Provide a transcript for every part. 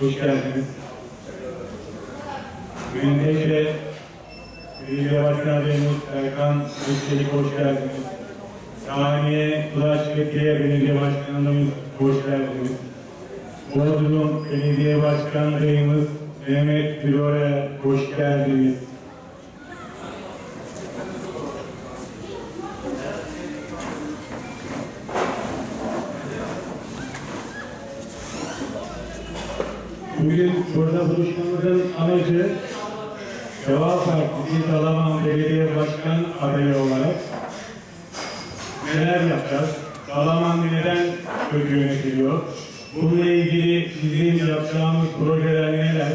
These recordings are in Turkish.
hoş geldiniz. Menteşe Belediye Başkan Adayımız Erkan Özçelik, hoş geldiniz. Saniye Kulaç Fethiye Belediye Başkanımız, hoş geldiniz. Bodrum Belediye Başkan Adayımız Mehmet Gülore, hoş geldiniz. Bugün burada buluşmamızın amacı Deva Partisi Dalaman Belediye Başkan adayı olarak neler yapacağız? Dalaman neden kötü yönetiliyor? Bununla ilgili bizim yapacağımız projeler neler?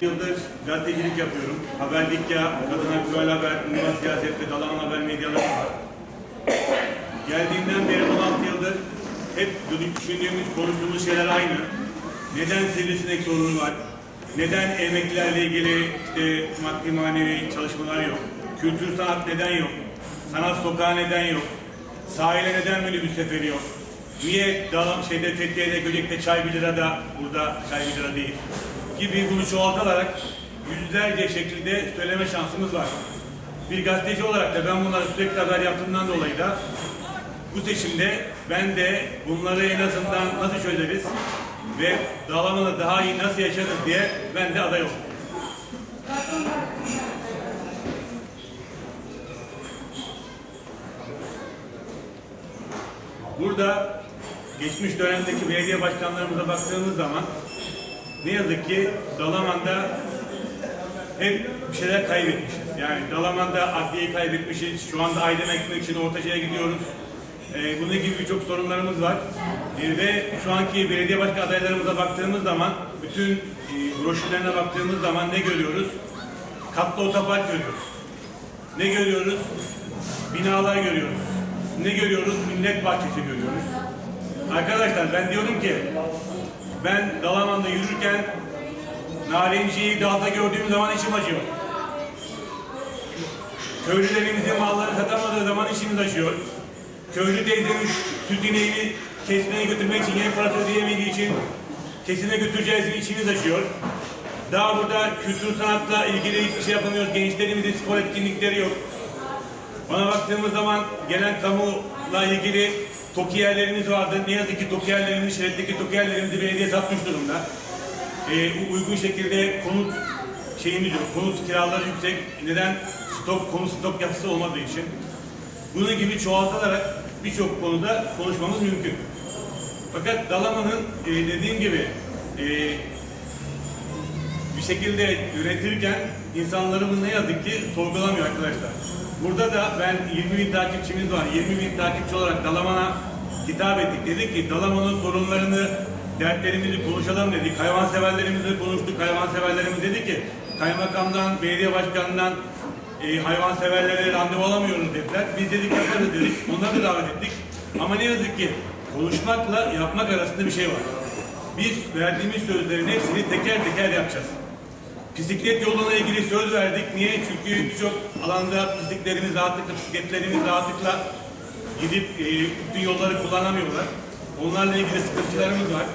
yıldır gazetecilik yapıyorum. Haberlik ya, Kadın Aktüel Haber, Ünvan Siyaset ve Dalaman Haber medyaları var. Geldiğimden beri 16 yıldır hep düşündüğümüz, konuştuğumuz şeyler aynı. Neden sivrisinek sorunu var? Neden emeklilerle ilgili işte maddi manevi çalışmalar yok? Kültür sanat neden yok? Sanat sokağı neden yok? Sahile neden minibüs seferi yok? Niye Dalam şeyde Fethiye'de Göcek'te çay bir lira da burada çay bir lira değil? Gibi bunu çoğaltarak yüzlerce şekilde söyleme şansımız var. Bir gazeteci olarak da ben bunları sürekli haber yaptığımdan dolayı da bu seçimde ben de bunları en azından nasıl çözeriz ve Dalaman'ı daha iyi nasıl yaşarız diye ben de aday oldum. Burada geçmiş dönemdeki belediye başkanlarımıza baktığımız zaman ne yazık ki Dalaman'da hep bir şeyler kaybetmişiz. Yani Dalaman'da adliyeyi kaybetmişiz. Şu anda aydın ekmek için Ortaca'ya gidiyoruz. Ee, bunun gibi birçok sorunlarımız var. Ee, ve şu anki belediye başkan adaylarımıza baktığımız zaman, bütün e, broşürlerine baktığımız zaman ne görüyoruz? Katlı otopark görüyoruz. Ne görüyoruz? Binalar görüyoruz. Ne görüyoruz? Millet bahçesi görüyoruz. Arkadaşlar ben diyorum ki ben Dalaman'da yürürken Narenciyi dağda gördüğüm zaman içim acıyor. Köylülerimizin malları satamadığı zaman içimiz acıyor. Köylü teyzenin süt ineğini kesmeye götürmek için yeni parası ödeyemediği için kesime götüreceğiz içimiz acıyor. Daha burada kültür sanatla ilgili hiçbir şey yapamıyoruz. Gençlerimizin spor etkinlikleri yok. Bana baktığımız zaman gelen kamuyla ilgili TOKİ yerlerimiz vardı. Ne yazık ki TOKİ yerlerimiz, şeritteki TOKİ yerlerimizi belediye satmış durumda. Ee, uygun şekilde konut şeyimiz yok. Konut kiraları yüksek. Neden? Stok, konut stok yapısı olmadığı için. Bunun gibi çoğaltılarak birçok konuda konuşmamız mümkün. Fakat Dalaman'ın e, dediğim gibi e, bir şekilde üretirken insanlarımız ne yazık ki sorgulamıyor arkadaşlar. Burada da ben 20 bin takipçimiz var. 20 bin takipçi olarak Dalaman'a hitap ettik. Dedik ki Dalaman'ın sorunlarını, dertlerimizi konuşalım dedik. Hayvanseverlerimizle konuştuk. Hayvanseverlerimiz dedi ki kaymakamdan, belediye başkanından e, hayvanseverlere randevu alamıyoruz dediler. Biz dedik yaparız dedik. Onları da davet ettik. Ama ne yazık ki konuşmakla yapmak arasında bir şey var. Biz verdiğimiz sözlerin hepsini teker teker yapacağız. Bisiklet yoluna ilgili söz verdik. Niye? Çünkü birçok alanda bisikletlerimiz rahatlıkla, bisikletlerimiz rahatlıkla gidip e, bütün yolları kullanamıyorlar. Onlarla ilgili sıkıntılarımız var.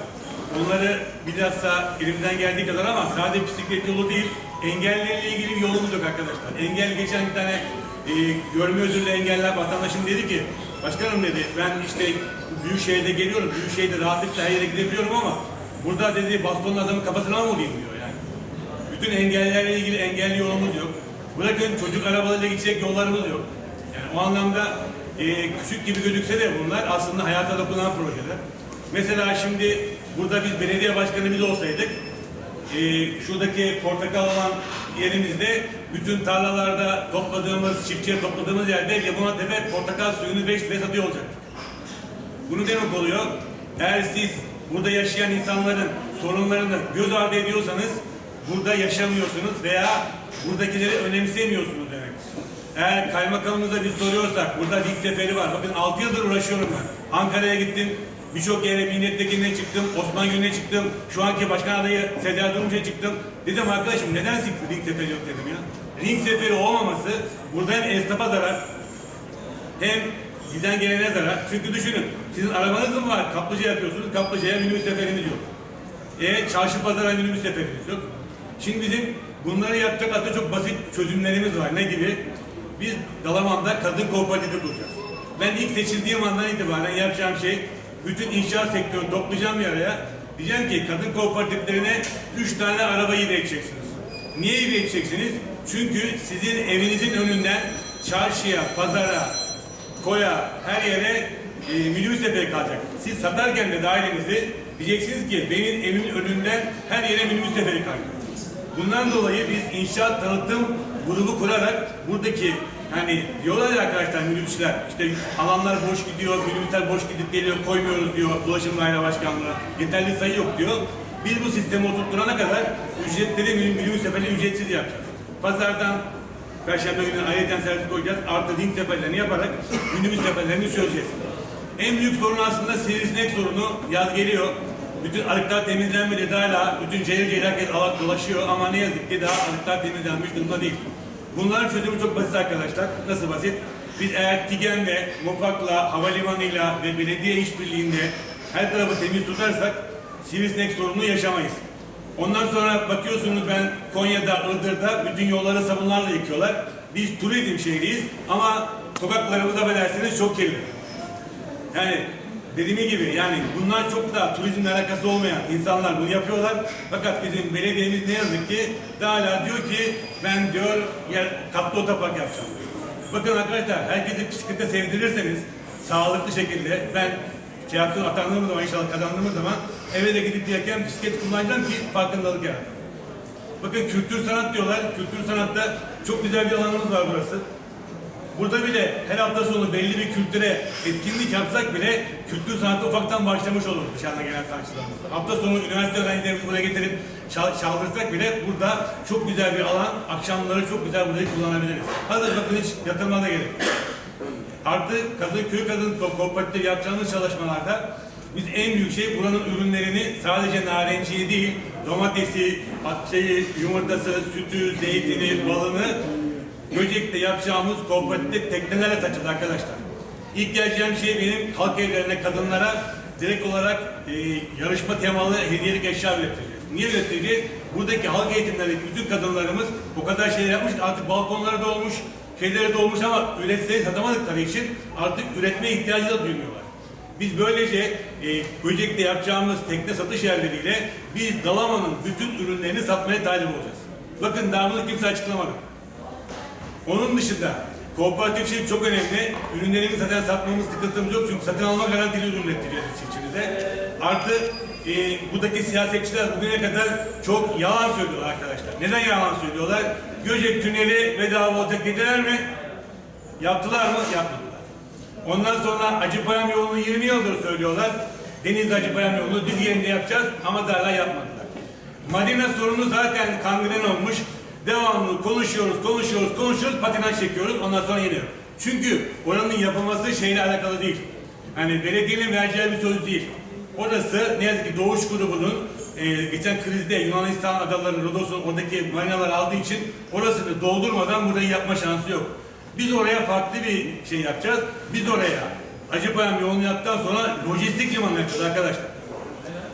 Onları bilhassa elimden geldiği kadar ama sadece bisiklet yolu değil, engellerle ilgili bir yolumuz yok arkadaşlar. Engel geçen bir tane e, görme özürlü engeller vatandaşım dedi ki, başkanım dedi ben işte büyük şehirde geliyorum, büyük şehirde rahatlıkla her yere gidebiliyorum ama burada dedi bastonlu adamın kafasına mı vurayım diyor yani. Bütün engellerle ilgili engelli yolumuz yok. Bırakın çocuk arabalarıyla gidecek yollarımız yok. Yani o anlamda e, küçük gibi gözükse de bunlar aslında hayata dokunan projeler. Mesela şimdi burada biz belediye başkanı biz olsaydık e, şuradaki portakal olan yerimizde bütün tarlalarda topladığımız, çiftçiye topladığımız yerde Limonata portakal suyunu 5 liraya satıyor olacaktık. Bu ne demek oluyor? Eğer siz burada yaşayan insanların sorunlarını göz ardı ediyorsanız burada yaşamıyorsunuz veya buradakileri önemsemiyorsunuz demektir. Eğer kaymakamımıza biz soruyorsak burada lig seferi var. Bakın 6 yıldır uğraşıyorum ben. Ankara'ya gittim. Birçok yere milletvekiline çıktım. Osman Gül'e çıktım. Şu anki başkan adayı Seda Durmuş'a çıktım. Dedim arkadaşım neden lig seferi yok dedim ya. Ring seferi olmaması burada hem esnafa zarar hem giden gelene zarar. Çünkü düşünün, sizin arabanız mı var? Kaplıca yapıyorsunuz, kaplıcaya minibüs seferiniz yok. E, çarşı pazara minibüs seferimiz yok. Şimdi bizim bunları yapacak aslında çok basit çözümlerimiz var. Ne gibi? Biz Dalaman'da kadın kooperatifi kuracağız. Ben ilk seçildiğim andan itibaren yapacağım şey bütün inşaat sektörünü toplayacağım bir araya. Diyeceğim ki kadın kooperatiflerine üç tane arabayı vereceksiniz. Niye vereceksiniz? Çünkü sizin evinizin önünden çarşıya, pazara, koya, her yere e, minibüs seferi kalacak. Siz satarken de dairenizi diyeceksiniz ki benim evimin önünden her yere minibüs seferi kalacak. Bundan dolayı biz inşaat tanıtım grubu kurarak buradaki hani diyorlar ya arkadaşlar minibüsler işte alanlar boş gidiyor, minibüsler boş gidip geliyor, koymuyoruz diyor Ulaşım Daire Başkanlığı. Yeterli sayı yok diyor. Biz bu sistemi oturtturana kadar ücretleri min- minibüs seferleri ücretsiz yapacağız. Pazardan Perşembe günü ayrıca servis koyacağız. Artı link seferlerini yaparak minibüs seferlerini çözeceğiz. En büyük sorun aslında sivrisinek sorunu. Yaz geliyor. Bütün arıklar temizlenmedi hala. Bütün cayır cayır herkes alak dolaşıyor ama ne yazık ki daha arıklar temizlenmiş durumda değil. Bunların çözümü çok basit arkadaşlar. Nasıl basit? Biz eğer TİGEN'le, MOPAK'la, havalimanıyla ve belediye işbirliğinde her tarafı temiz tutarsak sivrisinek sorununu yaşamayız. Ondan sonra bakıyorsunuz ben Konya'da, Iğdır'da bütün yolları sabunlarla yıkıyorlar. Biz turizm şehriyiz ama sokaklarımız affedersiniz çok kirli. Yani dediğim gibi yani bunlar çok da turizmle alakası olmayan insanlar bunu yapıyorlar. Fakat bizim belediyemiz ne yazık ki daha hala diyor ki ben diyor yer, katlı otopark yapacağım. Bakın arkadaşlar herkesi bisiklete sevdirirseniz sağlıklı şekilde ben şey yaptığım atandığım zaman inşallah kazandığımız zaman eve de gidip yerken bisiklet kullanacağım ki farkındalık yaratın. Bakın kültür sanat diyorlar. Kültür sanatta çok güzel bir alanımız var burası. Burada bile her hafta sonu belli bir kültüre etkinlik yapsak bile kültür sanatı ufaktan başlamış olur dışarıdan gelen sanatçılarımız. Hafta sonu üniversite öğrencilerimizi buraya getirip çal- çaldırsak bile burada çok güzel bir alan. Akşamları çok güzel burayı kullanabiliriz. Hazır bakın hiç yatırmana da gerek. Artı kadın köy kadın ko- kooperatif yapacağımız çalışmalarda biz en büyük şey buranın ürünlerini sadece narenciyi değil domatesi, şeyi, yumurtası, sütü, zeytini, balını Göcek'te yapacağımız kooperatif teknelerle satacağız arkadaşlar. İlk geleceğim şey benim halk evlerine kadınlara direkt olarak e, yarışma temalı hediyelik eşya üreteceğiz. Niye üreteceğiz? Buradaki halk eğitimlerindeki bütün kadınlarımız o kadar şey yapmış artık balkonları da olmuş, şeyleri de olmuş ama üretseyi satamadıkları için artık üretme ihtiyacı da duymuyorlar. Biz böylece e, Göcek'te yapacağımız tekne satış yerleriyle biz Dalaman'ın bütün ürünlerini satmaya talip olacağız. Bakın daha bunu kimse açıklamadı. Onun dışında kooperatifçilik çok önemli. Ürünlerimizi zaten satmamız sıkıntımız yok çünkü satın alma garantili ürün üreteceğiz çiftçimize. Artı e, buradaki siyasetçiler bugüne kadar çok yalan söylüyorlar arkadaşlar. Neden yalan söylüyorlar? Göcek tüneli bedava olacak dediler mi? Yaptılar mı? Yapmadılar. Ondan sonra Acıpayam yolunu 20 yıldır söylüyorlar. Denizli Acıpayam yolunu biz yerinde yapacağız ama daha yapmadılar. Madina sorunu zaten kangren olmuş. Devamlı konuşuyoruz, konuşuyoruz, konuşuyoruz, patinaj çekiyoruz, ondan sonra yeniyor. Çünkü oranın yapılması şeyle alakalı değil. Hani belediyenin vereceği bir söz değil. Orası ne yazık ki Doğuş grubunun e, geçen krizde Yunanistan adaları, Rodos'un oradaki marinalar aldığı için orasını doldurmadan burayı yapma şansı yok. Biz oraya farklı bir şey yapacağız. Biz oraya Acıpayam yolunu yaptıktan sonra lojistik liman yapacağız arkadaşlar.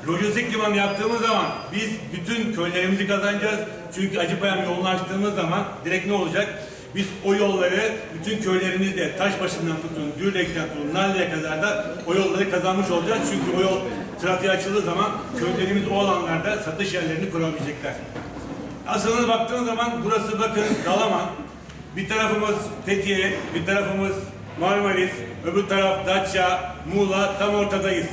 Lojistik liman yaptığımız zaman biz bütün köylerimizi kazanacağız. Çünkü Acıpayam yolunu açtığımız zaman direkt ne olacak? Biz o yolları bütün köylerimizde Taşbaşı'ndan tutun, Gürlek'ten tutun, Narlı'ya kadar da o yolları kazanmış olacağız. Çünkü o yol trafiğe açıldığı zaman köylerimiz o alanlarda satış yerlerini kurabilecekler. Aslında baktığınız zaman burası bakın Dalaman. Bir tarafımız Fethiye, bir tarafımız Marmaris, öbür taraf Datça, Muğla tam ortadayız.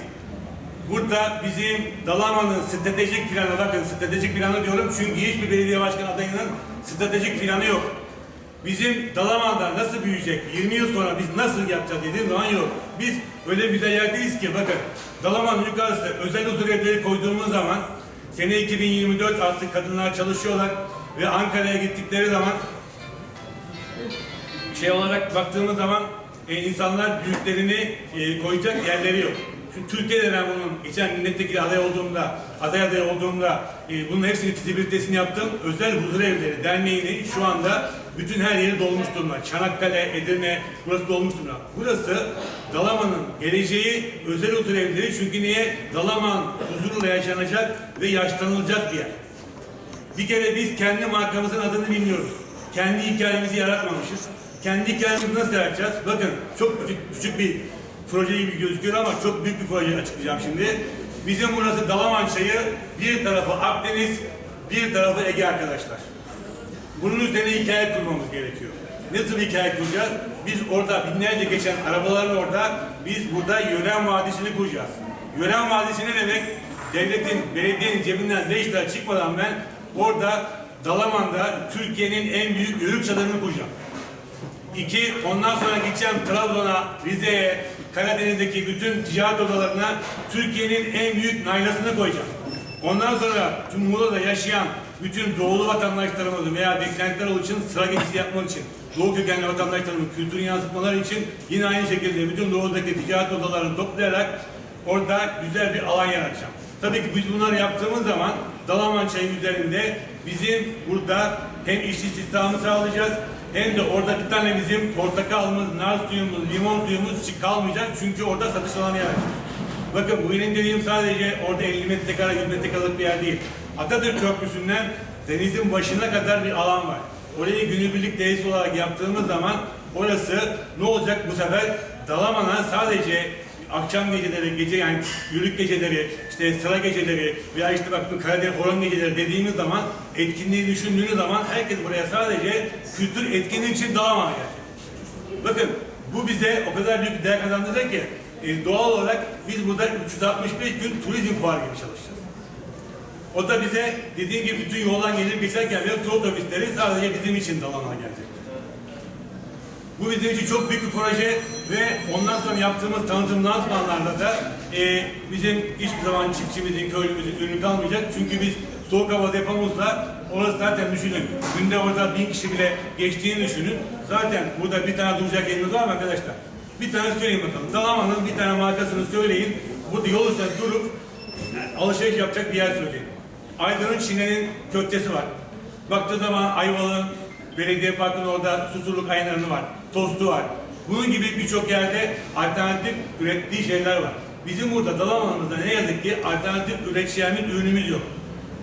Burada bizim Dalaman'ın stratejik planı, bakın stratejik planı diyorum çünkü hiçbir belediye başkanı adayının stratejik planı yok. Bizim Dalaman'da nasıl büyüyecek, 20 yıl sonra biz nasıl yapacağız dediğim zaman yok. Biz öyle bir yerdeyiz ki bakın Dalaman yukarısı özel huzur evleri koyduğumuz zaman sene 2024 artık kadınlar çalışıyorlar ve Ankara'ya gittikleri zaman şey olarak baktığımız zaman e, insanlar büyüklerini e, koyacak yerleri yok. Şimdi Türkiye'de ben bunun geçen milletvekili aday olduğumda, aday aday olduğumda e, bunun hepsini fizibilitesini yaptım. Özel Huzur Evleri Derneği'nin şu anda bütün her yeri dolmuş durumda. Çanakkale, Edirne, burası dolmuş durumda. Burası Dalaman'ın geleceği özel huzur evleri çünkü niye? Dalaman huzurla yaşanacak ve yaşlanılacak bir yer. Bir kere biz kendi markamızın adını bilmiyoruz. Kendi hikayemizi yaratmamışız. Kendi hikayemizi nasıl yaratacağız? Bakın çok küçük, küçük bir proje gibi gözüküyor ama çok büyük bir proje açıklayacağım şimdi. Bizim burası Dalaman çayı, bir tarafı Akdeniz, bir tarafı Ege arkadaşlar. Bunun üzerine hikaye kurmamız gerekiyor. Nasıl bir hikaye kuracağız? Biz orada binlerce geçen arabaların orada, biz burada Yören Vadisi'ni kuracağız. Yören Vadisi ne demek? Devletin, belediyenin cebinden 5 lira çıkmadan ben orada Dalaman'da Türkiye'nin en büyük yörük çadırını kuracağım. İki, ondan sonra gideceğim Trabzon'a, Rize'ye, Karadeniz'deki bütün ticaret odalarına Türkiye'nin en büyük naylasını koyacağım. Ondan sonra tüm Muğla'da yaşayan bütün doğulu vatandaşlarımızın veya beklentiler için sıra geçişi yapmak için, doğu kökenli vatandaşlarımın kültürünü yansıtmaları için yine aynı şekilde bütün doğudaki ticaret odalarını toplayarak orada güzel bir alan yaratacağım. Tabii ki biz bunları yaptığımız zaman Dalaman çayı üzerinde bizim burada hem iş istihdamı sağlayacağız hem de orada bir tane bizim portakalımız, nar suyumuz, limon suyumuz kalmayacak çünkü orada satış alanı yaratacağız. Bakın bu benim dediğim sadece orada 50 metrekare, 100 metrekarelik bir yer değil. Atatürk Köprüsü'nden denizin başına kadar bir alan var. Orayı günübirlik tesis olarak yaptığımız zaman orası ne olacak bu sefer? Dalaman'a sadece akşam geceleri, gece yani yürük geceleri, işte sıra geceleri veya işte bak bu Karadeniz horon geceleri dediğimiz zaman etkinliği düşündüğünüz zaman herkes buraya sadece kültür etkinliği için Dalaman'a gelecek. Bakın bu bize o kadar büyük bir değer kazandıracak ki e, doğal olarak biz burada 365 gün turizm fuarı gibi çalışacağız. O da bize dediğim gibi bütün yoldan gelip geçerken bile tur otobüsleri sadece bizim için Dalaman'a gelecek. Bu bizim için çok büyük bir proje ve ondan sonra yaptığımız tanıtım lansmanlarda da e, bizim hiçbir zaman çiftçimizin, köylümüzün ürünü kalmayacak. Çünkü biz soğuk hava depomuzla orası zaten düşünün. Günde orada bin kişi bile geçtiğini düşünün. Zaten burada bir tane duracak yerimiz var mı arkadaşlar? Bir tane söyleyin bakalım. Dalaman'ın bir tane markasını söyleyin. Burada yol üstünde durup alışveriş yapacak bir yer söyleyin. Aydın'ın Çin'in köftesi var. Baktığı zaman Ayvalık'ın belediye parkının orada susurluk ayranı var. Tostu var. Bunun gibi birçok yerde alternatif ürettiği şeyler var. Bizim burada Dalaman'ımızda ne yazık ki alternatif üreteceğimiz ürünümüz yok.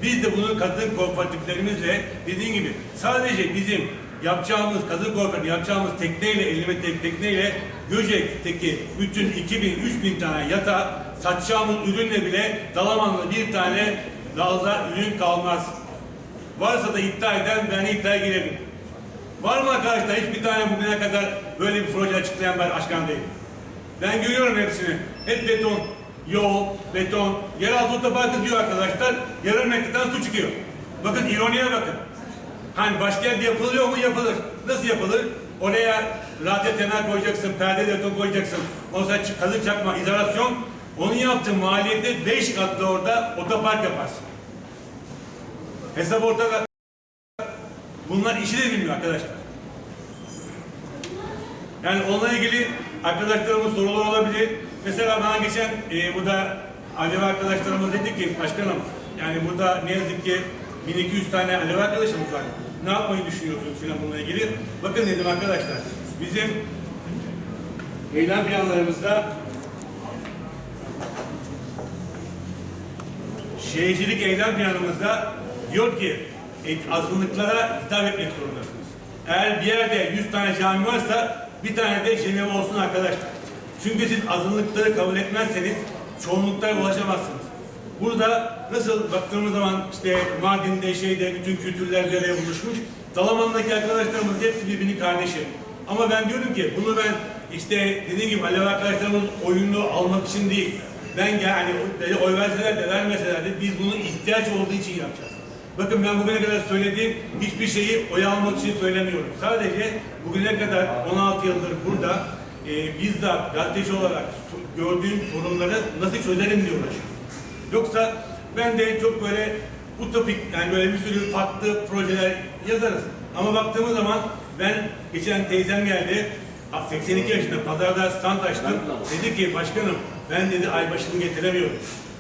Biz de bunu kadın kooperatiflerimizle dediğim gibi sadece bizim yapacağımız kadın kooperatif yapacağımız tekneyle 50 metrelik tekneyle Göcek'teki bütün 2000-3000 tane yata satacağımız ürünle bile Dalaman'da bir tane dalda ürün kalmaz. Varsa da iddia eden ben iddiaya girerim. Var mı arkadaşlar hiçbir tane bugüne kadar böyle bir proje açıklayan ben başkan değil. Ben görüyorum hepsini. Hep beton, yol, beton. Yeraltı otoparkı diyor arkadaşlar. Yarım metreden su çıkıyor. Bakın ironiye bakın. Hani başka yerde yapılıyor mu? Yapılır. Nasıl yapılır? Oraya radyo temel koyacaksın, perde beton koyacaksın. O zaman çık- kazık çakma, izolasyon. Onun yaptığı maliyeti 5 katlı orada otopark yaparsın. Hesap ortada. Bunlar işi de bilmiyor arkadaşlar. Yani onunla ilgili arkadaşlarımız sorular olabilir. Mesela bana geçen e, burada Alevi arkadaşlarımız dedi ki başkanım yani burada ne yazık ki 1200 tane Alevi arkadaşımız var. Ne yapmayı düşünüyorsunuz filan bununla ilgili? Bakın dedim arkadaşlar bizim eylem planlarımızda şehircilik eylem planımızda diyor ki azınlıklara hitap etmek zorundasınız. Eğer bir yerde 100 tane cami varsa bir tane de Cenevre olsun arkadaşlar. Çünkü siz azınlıkları kabul etmezseniz çoğunluklara ulaşamazsınız. Burada nasıl baktığımız zaman işte Mardin'de şeyde bütün kültürler araya buluşmuş. Dalaman'daki arkadaşlarımız hepsi birbirinin kardeşi. Ama ben diyorum ki bunu ben işte dediğim gibi Alevi arkadaşlarımız oyunu almak için değil. Ben yani oy verseler de vermeseler de biz bunu ihtiyaç olduğu için yapacağız. Bakın ben bugüne kadar söylediğim hiçbir şeyi oy almak için söylemiyorum. Sadece bugüne kadar 16 yıldır burada e, bizzat gazeteci olarak gördüğüm sorunları nasıl çözerim diye uğraşıyorum. Yoksa ben de çok böyle utopik yani böyle bir sürü farklı projeler yazarız. Ama baktığımız zaman ben geçen teyzem geldi 82 yaşında pazarda stand açtım. Dedi ki başkanım ben dedi ay başını getiremiyorum.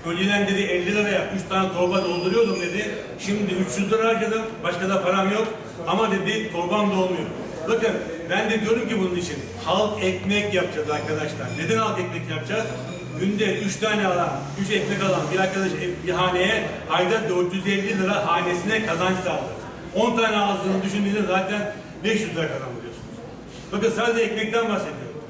Önceden dedi 50 liraya 3 tane torba dolduruyordum dedi. Şimdi 300 lira harcadım. Başka da param yok. Ama dedi torbam dolmuyor. Bakın ben de diyorum ki bunun için halk ekmek yapacağız arkadaşlar. Neden halk ekmek yapacağız? Günde 3 tane alan, 3 ekmek alan bir arkadaş bir haneye ayda 450 lira hanesine kazanç sağlar. 10 tane aldığını düşündüğünüzde zaten 500 lira kazanıyorsunuz. Bakın sadece ekmekten bahsediyorum.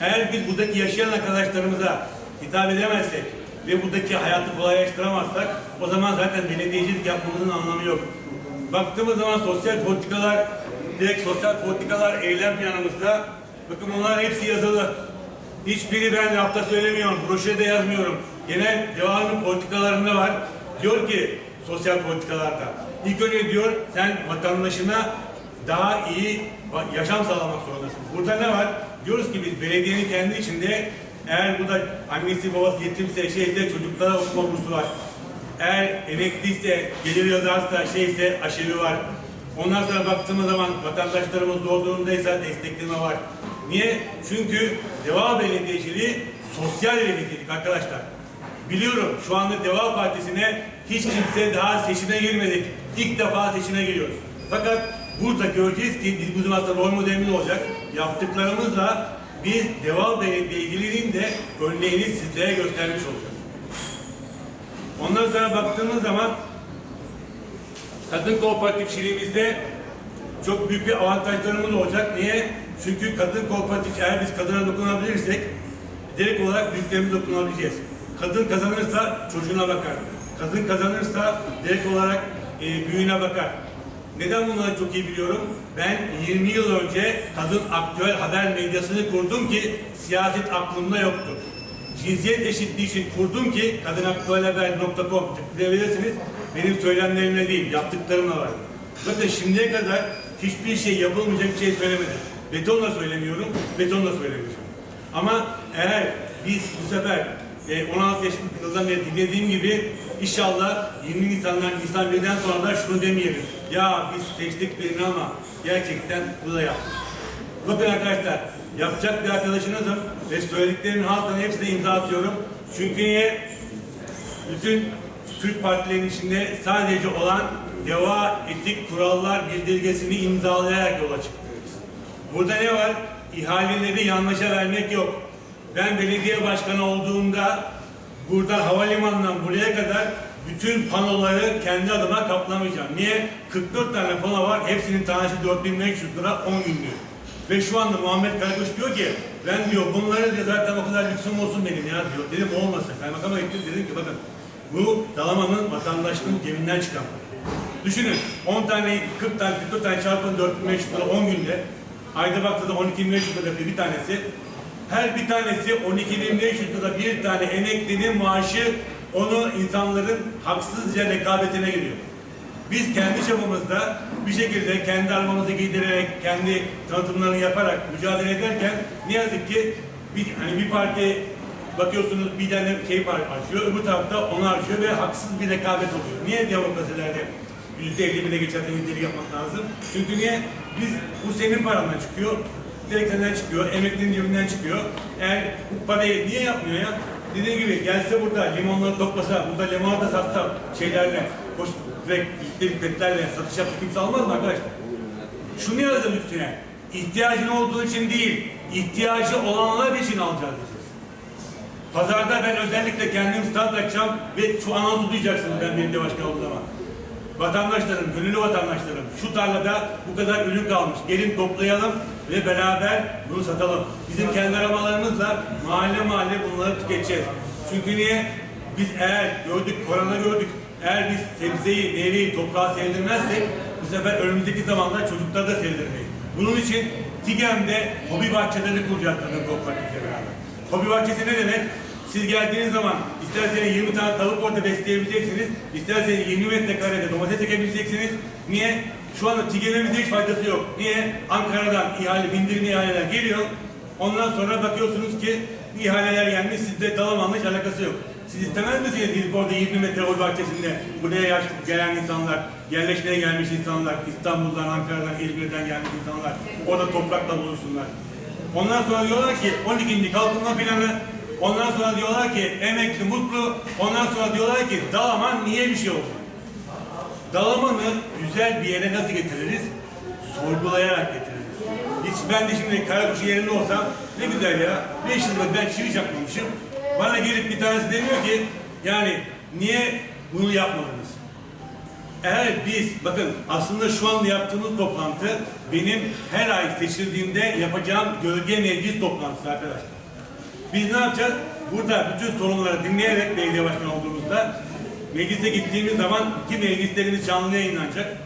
Eğer biz buradaki yaşayan arkadaşlarımıza hitap edemezsek ve buradaki hayatı kolaylaştıramazsak o zaman zaten belediyecilik yapmamızın anlamı yok. Baktığımız zaman sosyal politikalar, direkt sosyal politikalar eylem planımızda bakın bunlar hepsi yazılı. Hiçbiri ben lafta söylemiyorum, broşürde yazmıyorum. Genel devamlı politikalarında var. Diyor ki sosyal politikalarda. İlk önce diyor sen vatandaşına daha iyi yaşam sağlamak zorundasın. Burada ne var? Diyoruz ki biz belediyenin kendi içinde eğer burada annesi babası yetimse şeyse çocuklara okuma bursu var. Eğer emekliyse, gelir yazarsa şeyse aşevi var. Ondan sonra baktığımız zaman vatandaşlarımız zor durumdaysa destekleme var. Niye? Çünkü Deva Belediyeciliği sosyal belediyecilik arkadaşlar. Biliyorum şu anda Deva Partisi'ne hiç kimse daha seçime girmedik. İlk defa seçime giriyoruz. Fakat burada göreceğiz ki biz bizim aslında rol modelimiz olacak. Yaptıklarımızla biz Deva Belediyeciliğinin de örneğini sizlere göstermiş olacağız. Ondan sonra baktığımız zaman kadın kooperatifçiliğimizde çok büyük bir avantajlarımız olacak. Niye? Çünkü kadın kooperatif eğer biz kadına dokunabilirsek direkt olarak büyüklerimize dokunabileceğiz. Kadın kazanırsa çocuğuna bakar. Kadın kazanırsa direkt olarak e, büyüğüne bakar. Neden bunları çok iyi biliyorum? Ben 20 yıl önce kadın aktüel haber medyasını kurdum ki siyaset aklımda yoktu. Cinsiyet eşitliği için kurdum ki kadınaktüelhaber.com tıklayabilirsiniz. Benim söylemlerimle değil, yaptıklarımla var. Bakın şimdiye kadar hiçbir şey yapılmayacak bir şey söylemedim. Betonla söylemiyorum, betonla söylemeyeceğim. Ama eğer biz bu sefer e, 16 yaşından beri dinlediğim gibi inşallah 20 Nisan'dan Nisan 1'den sonra da şunu demeyelim. Ya biz seçtik birini ama gerçekten bu da yaptık. Bakın arkadaşlar, yapacak bir arkadaşınızım ve söylediklerimin altına hepsine imza atıyorum. Çünkü niye? Bütün Türk partilerinin içinde sadece olan deva etik kurallar bildirgesini imzalayarak yola çıktınız. Burada ne var? İhaleleri yanlışa vermek yok. Ben belediye başkanı olduğumda buradan havalimanından buraya kadar bütün panoları kendi adıma kaplamayacağım. Niye? 44 tane pano var. Hepsinin tanesi 4500 lira 10 günlük. Ve şu anda Muhammed Karakuş diyor ki ben diyor bunları diyor zaten o kadar lüksüm olsun benim ya diyor. Dedim olmasın. Kaymakama gittim dedim ki bakın bu Dalaman'ın vatandaşlığın cebinden çıkan. Düşünün 10 tane 40 tane 44 tane çarpın 4500 lira 10 günde ayda baktığında 12.500 lira bir tanesi. Her bir tanesi 12.500 lira bir tane emeklinin maaşı onu insanların haksızca rekabetine giriyor. Biz kendi çabamızda bir şekilde kendi arabamızı giydirerek, kendi tanıtımlarını yaparak mücadele ederken ne yazık ki bir, hani bir parti bakıyorsunuz bir tane şey açıyor, öbür tarafta onu harcıyor ve haksız bir rekabet oluyor. Niye demokrasilerde yüzde elli bile geçerken yüzdelik yapmak lazım? Çünkü niye? Biz bu senin parandan çıkıyor, direkt senden çıkıyor, emeklinin cebinden çıkıyor. Eğer bu parayı niye yapmıyor ya? Dediğim gibi gelse burada limonları toplasa, burada limonata satsa şeylerle, koş, direkt listelik petlerle satış yapsa kimse almaz mı arkadaşlar? Şunu yazın üstüne. İhtiyacın olduğu için değil, ihtiyacı olanlar için alacağız diyeceğiz. Pazarda ben özellikle kendim stand açacağım ve şu anonsu duyacaksınız ben belediye başkanı olduğum zaman. Vatandaşlarım, gönüllü vatandaşlarım, şu tarlada bu kadar ürün kalmış. Gelin toplayalım ve beraber bunu satalım. Bizim kendi aramalarımızla mahalle mahalle bunları tüketeceğiz. Çünkü niye? Biz eğer gördük, korona gördük, eğer biz sebzeyi, meyveyi, toprağı sevdirmezsek bu sefer önümüzdeki zamanda çocukları da sevdirmeyiz. Bunun için TİGEM'de hobi bahçeleri kuracağız kadın kooperatifle beraber. Hobi bahçesi ne demek? Siz geldiğiniz zaman isterseniz 20 tane tavuk orada besleyebileceksiniz, isterseniz 20 metrekarede domates ekebileceksiniz. Niye? Şu anda TİGEM'imizde hiç faydası yok. Niye? Ankara'dan ihale, bindirme ihaleler geliyor. Ondan sonra bakıyorsunuz ki ihaleler gelmiş, sizde Dalaman'la hiç alakası yok. Siz istemez misiniz gidip orada 20 metre hobi bahçesinde buraya yaş gelen insanlar, yerleşmeye gelmiş insanlar, İstanbul'dan, Ankara'dan, İzmir'den gelmiş insanlar orada toprakla bulunsunlar. Ondan sonra diyorlar ki 12. kalkınma planı Ondan sonra diyorlar ki emekli mutlu. Ondan sonra diyorlar ki Dalaman niye bir şey oldu? Dalaman'ı güzel bir yere nasıl getiririz? Sorgulayarak getiririz. Hiç ben de şimdi Karakuş'un yerinde olsam ne güzel ya. Beş yıldır ben çivi çakmamışım. Bana gelip bir tanesi demiyor ki yani niye bunu yapmadınız? Eğer biz, bakın aslında şu anda yaptığımız toplantı benim her ay seçildiğimde yapacağım gölge meclis toplantısı arkadaşlar. Biz ne yapacağız? Burada bütün sorunları dinleyerek belediye başkanı olduğumuzda meclise gittiğimiz zaman ki meclislerimiz canlı yayınlanacak.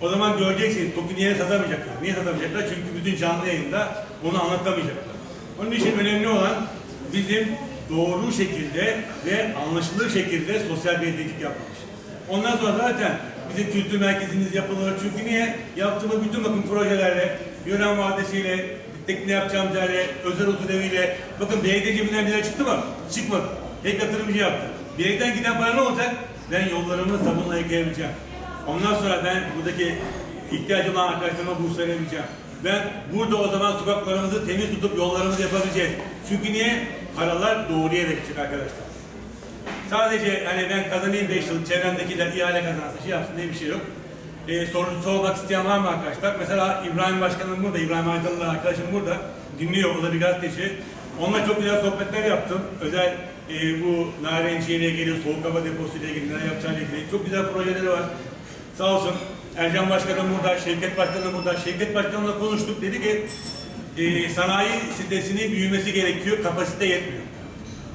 O zaman göreceksiniz TOKİ niye satamayacaklar? Niye satamayacaklar? Çünkü bütün canlı yayında onu anlatamayacaklar. Onun için önemli olan bizim doğru şekilde ve anlaşılır şekilde sosyal belediyecilik yapmak. Ondan sonra zaten bizim kültür merkezimiz yapılır. Çünkü niye? Yaptığımız bütün bakın projelerle, Yören Vadisi'yle, tekne yapacağımız yerle, özel huzur eviyle, bakın belediye cebinden bile çıktı mı? Çıkmadı. Tek yatırımcı yaptı. Belediyeden giden para ne olacak? Ben yollarımı sabunla yıkayabileceğim. Ondan sonra ben buradaki ihtiyacı olan arkadaşlarıma burs verebileceğim. Ben burada o zaman sokaklarımızı temiz tutup yollarımızı yapabileceğiz. Çünkü niye? Paralar doğru yere gidecek arkadaşlar. Sadece hani ben kazanayım 5 yıl, çevremdekiler ihale kazansın, şey yapsın diye bir şey yok. Ee, soru sormak isteyen var mı arkadaşlar? Mesela İbrahim Başkanım burada, İbrahim Aydınlı arkadaşım burada. Dinliyor, o da bir gazeteci. Onunla çok güzel sohbetler yaptım. Özel e, bu narenciye ile ilgili, soğuk hava deposu ile ilgili, neler yapacağıyla ilgili. Çok güzel projeleri var. Sağ olsun. Ercan Başkanım burada, Şevket Başkanım burada. Şevket Başkanımla konuştuk. Dedi ki e, sanayi sitesinin büyümesi gerekiyor, kapasite yetmiyor.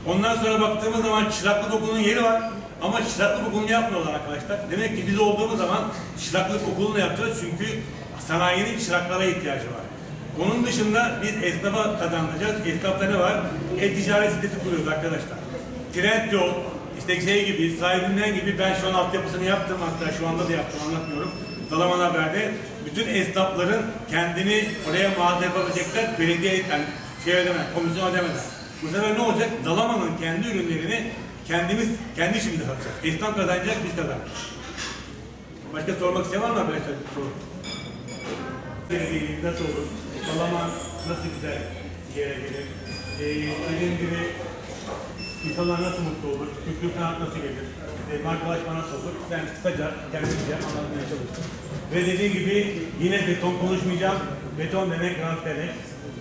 Ondan sonra baktığımız zaman çıraklık okulunun yeri var. Ama çıraklık okulunu yapmıyorlar arkadaşlar. Demek ki biz olduğumuz zaman çıraklık okulunu yapacağız çünkü sanayinin çıraklara ihtiyacı var. Onun dışında biz esnafa kazandıracağız. Esnafta ne var? E-ticaret sitesi kuruyoruz arkadaşlar. Trend yol, işte şey gibi, sahibinden gibi ben şu an altyapısını yaptım hatta şu anda da yaptım anlatmıyorum. Dalaman Haber'de bütün esnafların kendini oraya mağaza yapabilecekler belediye yani şey ödemeden, komisyon ödemeden. Bu sefer ne olacak? Dalaman'ın kendi ürünlerini kendimiz, kendi işimizde satacağız. Esnaf kazanacak, biz kazanacağız. Başka sormak isteyen var mı arkadaşlar? bir Soru. Belediyeyi nasıl olur? Dalaman nasıl güzel yere gelir? Ee, dediğim gibi insanlar nasıl mutlu olur? Kültür sanat nasıl gelir? E, markalaşma nasıl olur? Ben kısaca kendimce anlatmaya çalıştım. Ve dediğim gibi yine beton konuşmayacağım. Beton demek rant demek.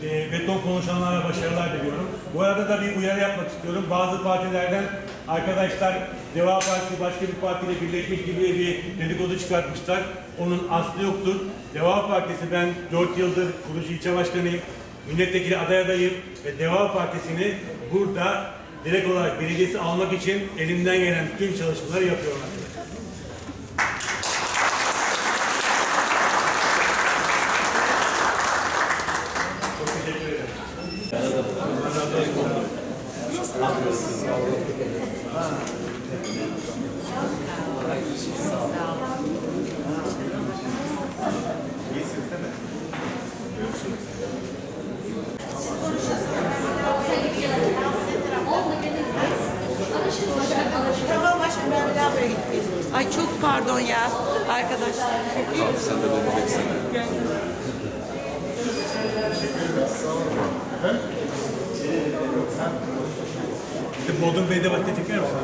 E, beton konuşanlara başarılar diliyorum. Bu arada da bir uyarı yapmak istiyorum. Bazı partilerden arkadaşlar Deva Partisi başka bir partiyle birleşmiş gibi bir dedikodu çıkartmışlar. Onun aslı yoktur. Deva Partisi ben 4 yıldır kurucu ilçe başkanıyım. Milletvekili aday adayım ve Deva Partisi'ni burada direkt olarak belediyesi almak için elimden gelen tüm çalışmaları yapıyorum arkadaşlar. Çok teşekkür ederim. Tamam başkanım ben bir daha buraya gitmeyeyim. Çok pardon ya arkadaşlar. Sen de beni beklesene. Bodrum Bey'de vakti çeker misin?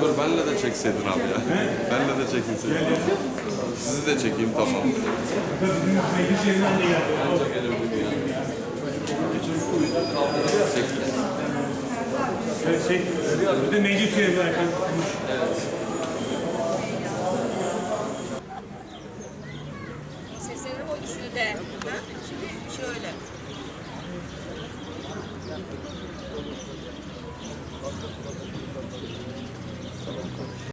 Dur benle de çekseydin abi ya. benle de çekinseydin. Sizi de çekeyim tamam. Meclis yerinden de geldi. Çek. Şey, bir de meclis yerinden.